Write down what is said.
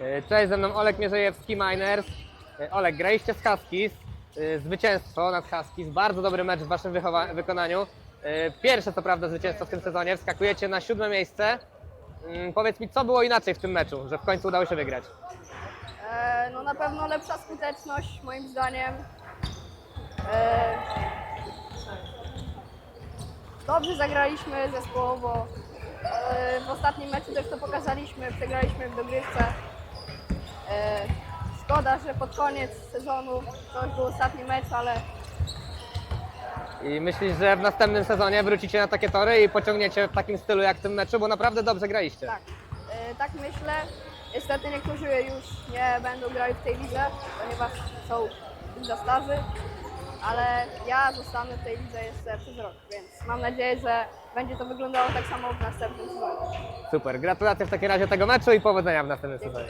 E, Cześć, ze mną Olek Mierzejewski, Miners. E, Olek, graliście z Huskies, e, zwycięstwo nad Huskies, bardzo dobry mecz w waszym wykonaniu. Pierwsze co prawda zwycięstwo w tym sezonie, wskakujecie na siódme miejsce. Mm, Powiedz mi, co było inaczej w tym meczu, że w końcu udało się wygrać? No na pewno lepsza skuteczność moim zdaniem. Dobrze zagraliśmy zespołowo. W ostatnim meczu też to pokazaliśmy, przegraliśmy w dogrywce. Szkoda, że pod koniec sezonu to już był ostatni mecz, ale I myślisz, że w następnym sezonie wrócicie na takie tory i pociągniecie w takim stylu jak w tym meczu, bo naprawdę dobrze graliście. tak. E, tak myślę. Niestety niektórzy już nie będą grali w tej lidze, ponieważ są już za starzy, ale ja zostanę w tej lidze jeszcze przez rok, więc mam nadzieję, że będzie to wyglądało tak samo w następnym sezonie. Super, gratulacje w takim razie tego meczu i powodzenia w następnym sezonie.